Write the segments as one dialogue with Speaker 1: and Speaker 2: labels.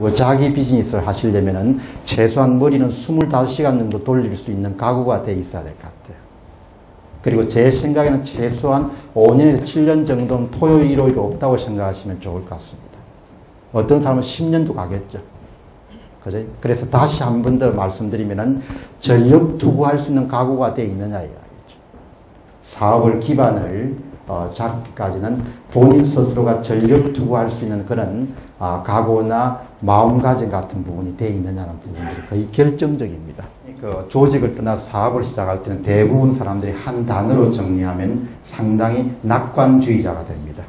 Speaker 1: 뭐 자기 비즈니스를 하시려면은 최소한 머리는 25시간 정도 돌릴 수 있는 가구가 돼 있어야 될 것 같아요. 그리고 제 생각에는 최소한 5년에서 7년 정도는 토요일, 일요일이 없다고 생각하시면 좋을 것 같습니다. 어떤 사람은 10년도 가겠죠. 그죠? 그래서 다시 한 번 더 말씀드리면은 전력 투구할 수 있는 가구가 돼 있느냐 이야기죠. 사업을 기반을 어, 잡기까지는 본인 스스로가 전력 투구할 수 있는 그런 아, 각오나 마음가짐 같은 부분이 돼 있느냐는 부분들이 거의 결정적입니다. 그 조직을 떠나 사업을 시작할 때는 대부분 사람들이 한 단어로 정리하면 상당히 낙관주의자가 됩니다.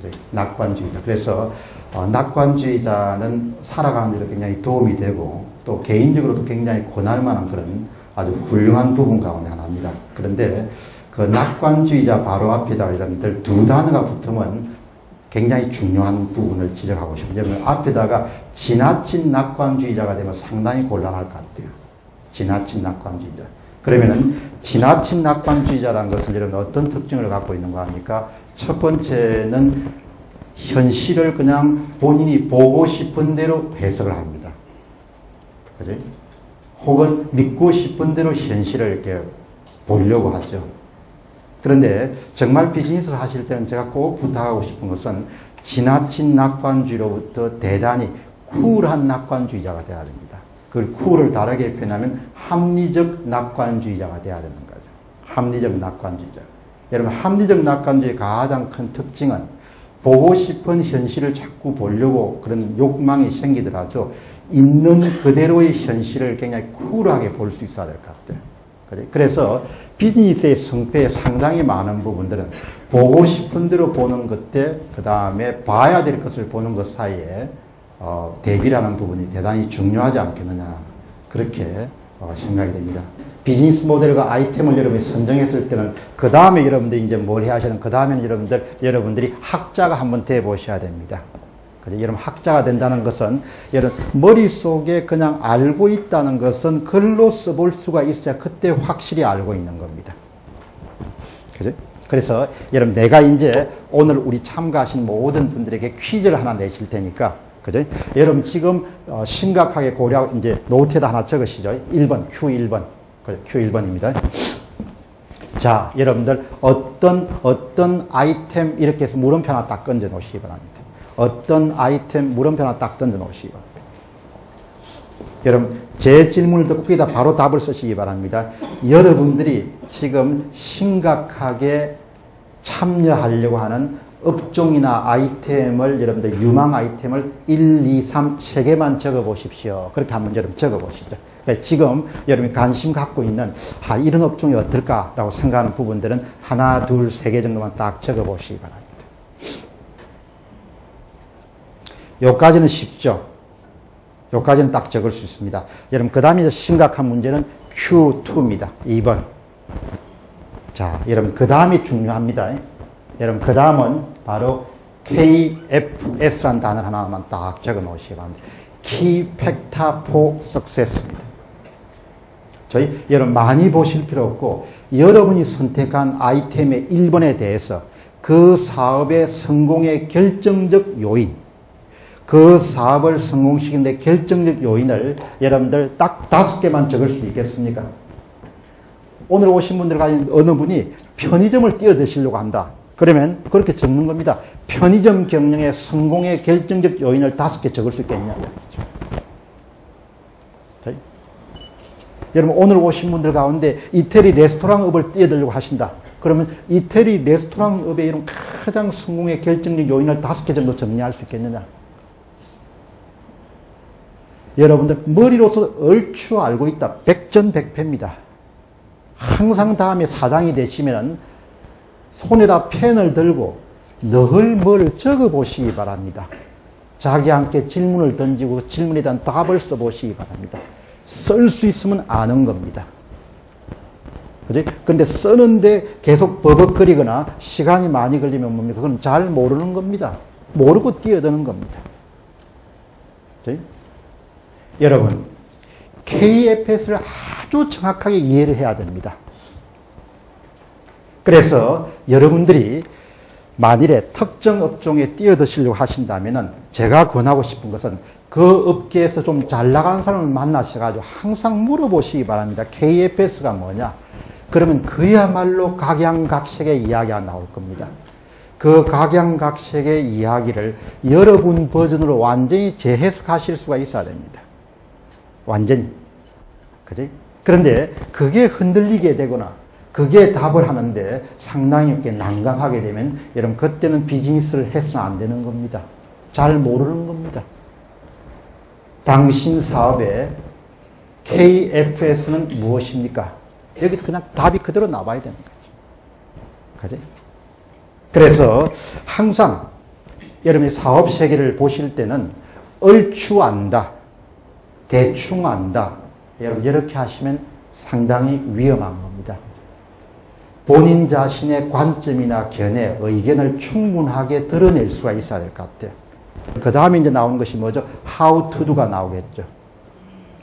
Speaker 1: 그래, 낙관주의자. 그래서 어, 낙관주의자는 살아가는 데 굉장히 도움이 되고 또 개인적으로도 굉장히 고날 만한 그런 아주 훌륭한 부분 가운데 하나입니다. 그런데 그 낙관주의자 바로 앞에다 여러분들 두 단어가 붙으면 굉장히 중요한 부분을 지적하고 싶어요. 앞에다가 지나친 낙관주의자가 되면 상당히 곤란할 것 같아요. 지나친 낙관주의자. 그러면은 지나친 낙관주의자라는 것은 여러분 어떤 특징을 갖고 있는 거 아닙니까? 첫 번째는 현실을 그냥 본인이 보고 싶은 대로 해석을 합니다. 그죠? 혹은 믿고 싶은 대로 현실을 이렇게 보려고 하죠. 그런데 정말 비즈니스를 하실 때는 제가 꼭 부탁하고 싶은 것은 지나친 낙관주의로부터 대단히 쿨한 낙관주의자가 되어야 됩니다. 그 쿨을 다르게 표현하면 합리적 낙관주의자가 되어야 되는 거죠. 합리적 낙관주의자. 여러분 합리적 낙관주의의 가장 큰 특징은 보고 싶은 현실을 자꾸 보려고 그런 욕망이 생기더라도 있는 그대로의 현실을 굉장히 쿨하게 볼 수 있어야 될 것 같아요. 그래서 비즈니스의 성패에 상당히 많은 부분들은 보고 싶은 대로 보는 것대 그 다음에 봐야 될 것을 보는 것 사이에 어, 대비라는 부분이 대단히 중요하지 않겠느냐 그렇게 어, 생각이 됩니다. 비즈니스 모델과 아이템을 여러분이 선정했을 때는 그 다음에 여러분들이 이제 뭘 해야 하시는 그 다음에는 여러분들 여러분들이 학자가 한번 돼 보셔야 됩니다. 그죠? 여러분 학자가 된다는 것은 여러분 머릿속에 그냥 알고 있다는 것은 글로 써볼 수가 있어야 그때 확실히 알고 있는 겁니다. 그죠? 그래서 여러분 내가 이제 오늘 우리 참가하신 모든 분들에게 퀴즈를 하나 내실 테니까 그죠? 여러분 지금 어, 심각하게 고려 이제 노트에다 하나 적으시죠. 1번 Q1번. 그죠? Q1번입니다. 자, 여러분들 어떤 어떤 아이템 이렇게 해서 물음표 하나 딱 건져 놓으시기 바랍니다. 어떤 아이템 물음표 하나 딱 던져 놓으시기 바랍니다. 여러분 제 질문을 듣고 거기다 바로 답을 쓰시기 바랍니다. 여러분들이 지금 심각하게 참여하려고 하는 업종이나 아이템을 여러분들 유망 아이템을 1, 2, 3, 3개만 적어 보십시오. 그렇게 한번 여러분 적어 보시죠. 그러니까 지금 여러분이 관심 갖고 있는 아, 이런 업종이 어떨까라고 생각하는 부분들은 하나, 둘, 세 개 정도만 딱 적어 보시기 바랍니다. 여기까지는 쉽죠. 여기까지는 딱 적을 수 있습니다. 여러분, 그 다음에 심각한 문제는 Q2입니다. 2번. 자, 여러분, 그 다음이 중요합니다. 여러분, 그 다음은 바로 KFS라는 단어 하나만 딱 적어 놓으시기 바랍니다. Key Factor for Success입니다. 저희, 여러분, 많이 보실 필요 없고, 여러분이 선택한 아이템의 1번에 대해서 그 사업의 성공의 결정적 요인, 그 사업을 성공시키는 데 결정적 요인을 여러분들 딱 다섯 개만 적을 수 있겠습니까? 오늘 오신 분들 가진 어느 분이 편의점을 뛰어드시려고 한다. 그러면 그렇게 적는 겁니다. 편의점 경영의 성공의 결정적 요인을 다섯 개 적을 수 있겠냐. 여러분 오늘 오신 분들 가운데 이태리 레스토랑업을 뛰어들려고 하신다. 그러면 이태리 레스토랑업의 이런 가장 성공의 결정적 요인을 다섯 개 정도 정리할 수 있겠느냐. 여러분들 머리로서 얼추 알고 있다. 백전백패입니다. 항상 다음에 사장이 되시면 손에다 펜을 들고 늘 뭘 적어 보시기 바랍니다. 자기 함께 질문을 던지고 질문에 대한 답을 써 보시기 바랍니다. 쓸 수 있으면 아는 겁니다. 그지? 근데 쓰는데 계속 버벅거리거나 시간이 많이 걸리면 뭡니까? 그건 잘 모르는 겁니다. 모르고 뛰어드는 겁니다. 그지? 여러분, KFS를 아주 정확하게 이해를 해야 됩니다. 그래서 여러분들이 만일에 특정 업종에 뛰어드시려고 하신다면은 제가 권하고 싶은 것은 그 업계에서 좀 잘 나가는 사람을 만나셔가지고 항상 물어보시기 바랍니다. KFS가 뭐냐? 그러면 그야말로 각양각색의 이야기가 나올 겁니다. 그 각양각색의 이야기를 여러분 버전으로 완전히 재해석하실 수가 있어야 됩니다. 완전히. 그지? 그런데 그게 흔들리게 되거나 그게 답을 하는데 상당히 이렇게 난감하게 되면 여러분 그때는 비즈니스를 해서는 안 되는 겁니다. 잘 모르는 겁니다. 당신 사업에 KFS는 무엇입니까? 여기서 그냥 답이 그대로 나와야 되는 거죠. 그지? 그래서 항상 여러분이 사업 세계를 보실 때는 얼추 안다, 대충 안다. 여러분 이렇게 하시면 상당히 위험한 겁니다. 본인 자신의 관점이나 견해, 의견을 충분하게 드러낼 수가 있어야 될 것 같아요. 그 다음에 이제 나오는 것이 뭐죠? How to do가 나오겠죠.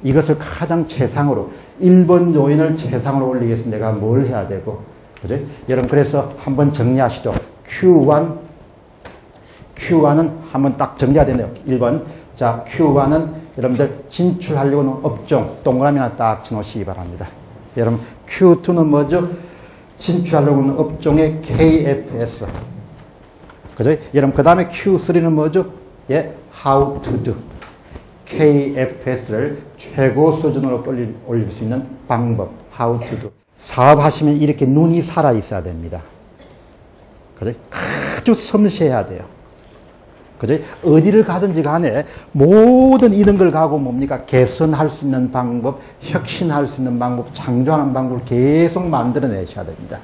Speaker 1: 이것을 가장 최상으로 1번 요인을 최상으로 올리기 위해서 내가 뭘 해야 되고 그죠? 여러분 그래서 한번 정리하시죠. Q1 Q1은 한번 딱 정리해야 되네요. 1번 자 Q1은 여러분들 진출하려고 하는 업종 동그라미나 딱 쳐놓으시기 바랍니다. 여러분 Q2는 뭐죠? 진출하려고 하는 업종의 KFS 그죠? 여러분 그 다음에 Q3는 뭐죠? 예, How to do KFS를 최고 수준으로 올릴, 올릴 수 있는 방법, how to do. 사업하시면 이렇게 눈이 살아 있어야 됩니다. 그죠? 아주 섬세해야 돼요. 그죠? 어디를 가든지 간에 모든 이런 걸 가고 뭡니까? 개선할 수 있는 방법, 혁신할 수 있는 방법, 창조하는 방법을 계속 만들어내셔야 됩니다.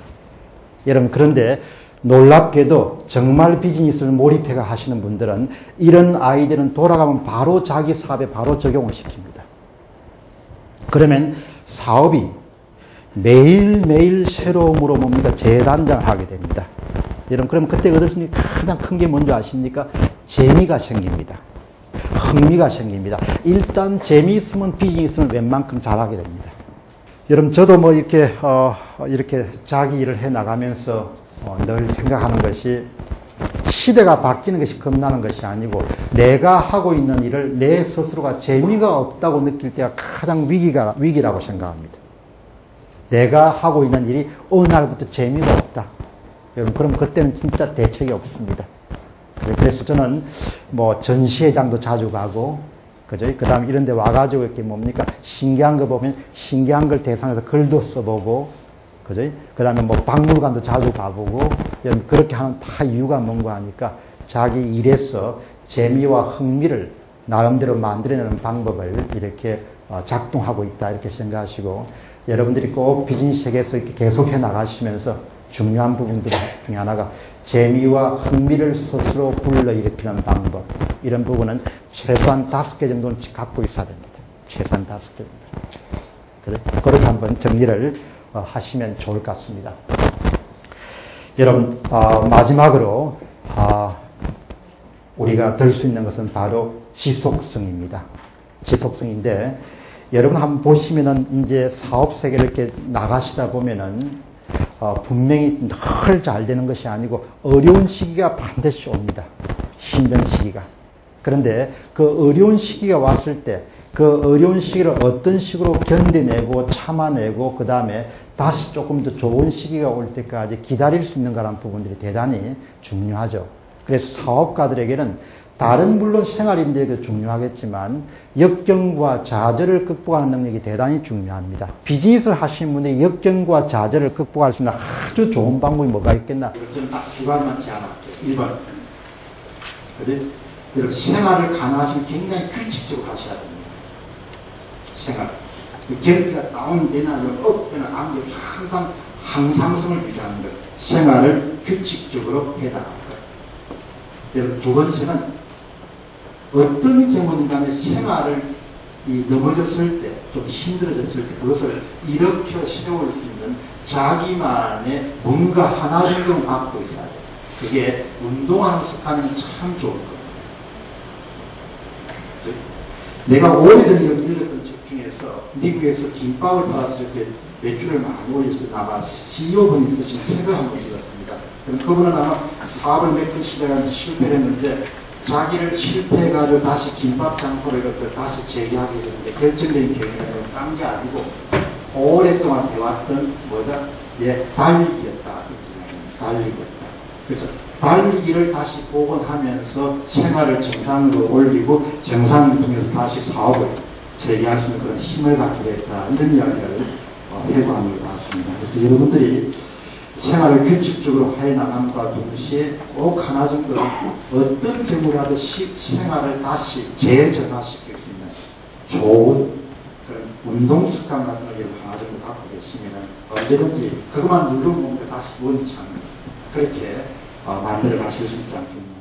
Speaker 1: 여러분, 그런데 놀랍게도 정말 비즈니스를 몰입해가 하시는 분들은 이런 아이디어는 돌아가면 바로 자기 사업에 바로 적용을 시킵니다. 그러면 사업이 매일매일 새로움으로 뭡니까? 재단장을 하게 됩니다. 여러분, 그러면 그때 얻을 수 있는 가장 큰 게 뭔지 아십니까? 재미가 생깁니다. 흥미가 생깁니다. 일단 재미있으면 비즈니스는 웬만큼 잘하게 됩니다. 여러분, 저도 뭐 이렇게, 어, 이렇게 자기 일을 해 나가면서 어, 늘 생각하는 것이 시대가 바뀌는 것이 겁나는 것이 아니고 내가 하고 있는 일을 내 스스로가 재미가 없다고 느낄 때가 가장 위기가, 위기라고 생각합니다. 내가 하고 있는 일이 어느 날부터 재미가 없다. 여러분, 그럼 그때는 진짜 대책이 없습니다. 그래서 저는 뭐 전시회장도 자주 가고, 그죠? 그 다음 이런 데 와가지고 이렇게 뭡니까? 신기한 거 보면 신기한 걸 대상해서 글도 써보고, 그죠? 그 다음에 뭐 박물관도 자주 가보고, 그렇게 하는 다 이유가 뭔가 하니까 자기 일에서 재미와 흥미를 나름대로 만들어내는 방법을 이렇게 어, 작동하고 있다. 이렇게 생각하시고, 여러분들이 꼭 비즈니스 세계에서 계속해 나가시면서 중요한 부분들 중에 하나가 재미와 흥미를 스스로 불러일으키는 방법. 이런 부분은 최소한 다섯 개 정도는 갖고 있어야 됩니다. 최소한 다섯 개입니다. 그렇게 한번 정리를 어, 하시면 좋을 것 같습니다. 여러분, 어, 마지막으로, 어, 우리가 들 수 있는 것은 바로 지속성입니다. 지속성인데, 여러분 한번 보시면은 이제 사업 세계를 이렇게 나가시다 보면은 어, 분명히 늘 잘 되는 것이 아니고 어려운 시기가 반드시 옵니다. 힘든 시기가. 그런데 그 어려운 시기가 왔을 때 그 어려운 시기를 어떤 식으로 견뎌내고 참아내고 그 다음에 다시 조금 더 좋은 시기가 올 때까지 기다릴 수 있는가라는 부분들이 대단히 중요하죠. 그래서 사업가들에게는 다른 물론 생활인데도 중요하겠지만 역경과 좌절을 극복하는 능력이 대단히 중요합니다. 비즈니스를 하시는 분들이 역경과 좌절을 극복할 수 있는 아주 좋은 방법이 뭐가 있겠나? 저는 딱두 가지만 제안할게요. 1번. 그지? 여러분 생활을 가능하시면 굉장히 규칙적으로 하셔야 됩니다. 생활. 경기가 다운되나 업되나 관계없이 항상 항상성을 유지하는 것. 생활을 규칙적으로 해나가는 것. 두 번째는 어떤 경우든 간에 생활을 이 넘어졌을 때, 좀 힘들어졌을 때 그것을 일으켜 세울 수 있는 자기만의 뭔가 하나 정도는 갖고 있어야 돼요. 그게 운동하는 습관이면 참 좋을 겁니다. 내가 오래전에 읽었던 책 중에서 미국에서 김밥을 팔았을 때 매출을 많이 올렸을 때 아마 CEO분이 쓰신 책을 한번 읽었습니다. 그럼 그분은 아마 사업을 몇 번 시작하면서 실패를 했는데 자기를 실패해가지고 다시 김밥 장사를 이렇게 다시 재개하게 되는데 결정적인 계기가 딴게 아니고 오랫동안 해왔던 뭐다? 예, 달리기였다. 달리기였다. 그래서 달리기를 다시 복원하면서 생활을 정상으로 올리고 정상을 통해서 다시 사업을 재개할 수 있는 그런 힘을 갖게 됐다. 이런 이야기를 어, 해고한 것 같습니다. 그래서 여러분들이 생활을 규칙적으로 해 나감과 동시에 꼭 하나 정도는 어떤 경우라도 시- 생활을 다시 재정화시킬 수 있는 좋은 그런 운동 습관 같은 걸 하나 정도 갖고 계시면 언제든지 그것만 누르면 몸에 다시 원창 그렇게 어, 만들어 가실 수 있지 않겠나